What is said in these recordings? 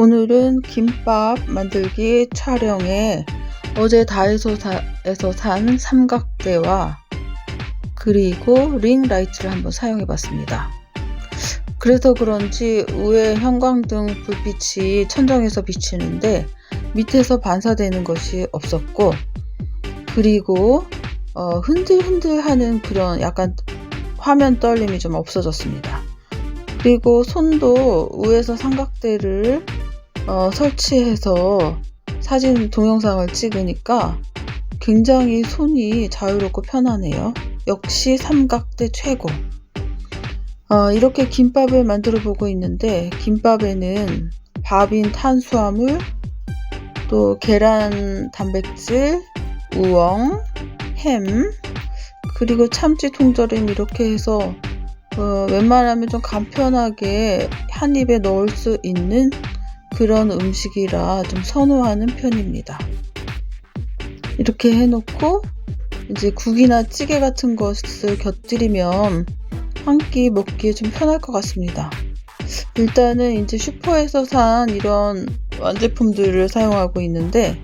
오늘은 김밥 만들기 촬영에 어제 다이소에서 산 삼각대와 그리고 링 라이트를 한번 사용해 봤습니다. 그래서 그런지 위에 형광등 불빛이 천정에서 비치는데 밑에서 반사되는 것이 없었고 그리고 어, 흔들흔들 하는 그런 약간 화면 떨림이 좀 없어졌습니다. 그리고 손도 위에서 삼각대를 어, 설치해서 사진 동영상을 찍으니까 굉장히 손이 자유롭고 편하네요. 역시 삼각대 최고. 어, 이렇게 김밥을 만들어 보고 있는데 김밥에는 밥인 탄수화물, 또 계란 단백질, 우엉, 햄, 그리고 참치 통조림 이렇게 해서 어, 웬만하면 좀 간편하게 한 입에 넣을 수 있는 그런 음식이라 좀 선호하는 편입니다. 이렇게 해놓고 이제 국이나 찌개 같은 것을 곁들이면 한 끼 먹기에 좀 편할 것 같습니다. 일단은 이제 슈퍼에서 산 이런 완제품들을 사용하고 있는데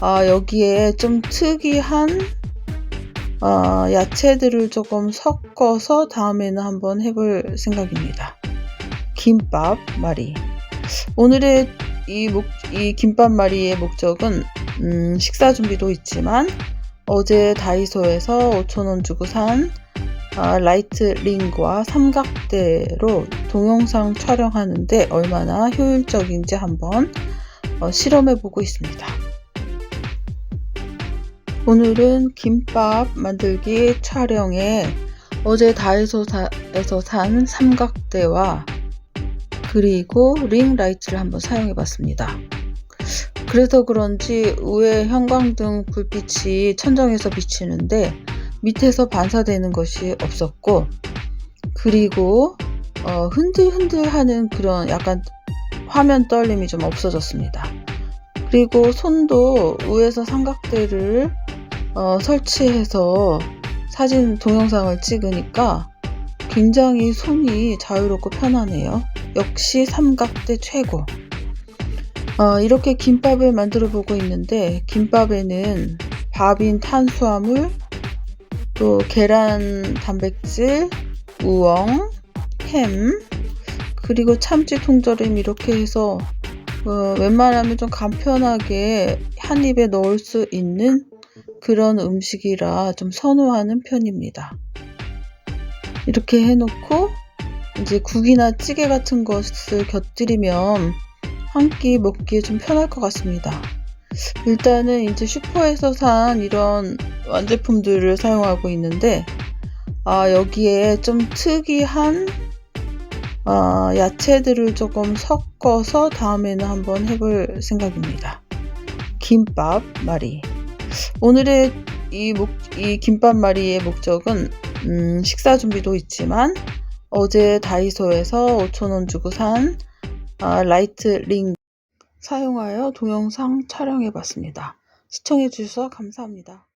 아, 여기에 좀 특이한 아, 야채들을 조금 섞어서 다음에는 한번 해볼 생각입니다. 김밥 말이. 오늘의 이, 목, 이 김밥 말이의 목적은 음, 식사 준비도 있지만 어제 다이소에서 5,000원 주고 산 아, 라이트 링과 삼각대로 동영상 촬영하는데 얼마나 효율적인지 한번 어, 실험해 보고 있습니다. 오늘은 김밥 만들기 촬영에 어제 다이소에서 산 삼각대와 그리고 링 라이트를 한번 사용해 봤습니다. 그래서 그런지 위에 형광등 불빛이 천정에서 비치는데 밑에서 반사되는 것이 없었고 그리고 어, 흔들흔들하는 그런 약간 화면 떨림이 좀 없어졌습니다. 그리고 손도 위에서 삼각대를 어, 설치해서 사진 동영상을 찍으니까 굉장히 손이 자유롭고 편하네요. 역시 삼각대 최고. 어, 이렇게 김밥을 만들어 보고 있는데 김밥에는 밥인 탄수화물, 또 계란 단백질, 우엉, 햄, 그리고 참치 통조림 이렇게 해서 어, 웬만하면 좀 간편하게 한 입에 넣을 수 있는 그런 음식이라 좀 선호하는 편입니다. 이렇게 해놓고 이제 국이나 찌개 같은 것을 곁들이면 한 끼 먹기에 좀 편할 것 같습니다. 일단은 이제 슈퍼에서 산 이런 완제품들을 사용하고 있는데 아, 여기에 좀 특이한 아, 야채들을 조금 섞어서 다음에는 한번 해볼 생각입니다. 김밥 말이. 오늘의 이, 목, 이 김밥 말이의 목적은 음, 식사 준비도 있지만 어제 다이소에서 5,000원 주고 산 아, 라이트 링 사용하여 동영상 촬영해 봤습니다. 시청해 주셔서 감사합니다.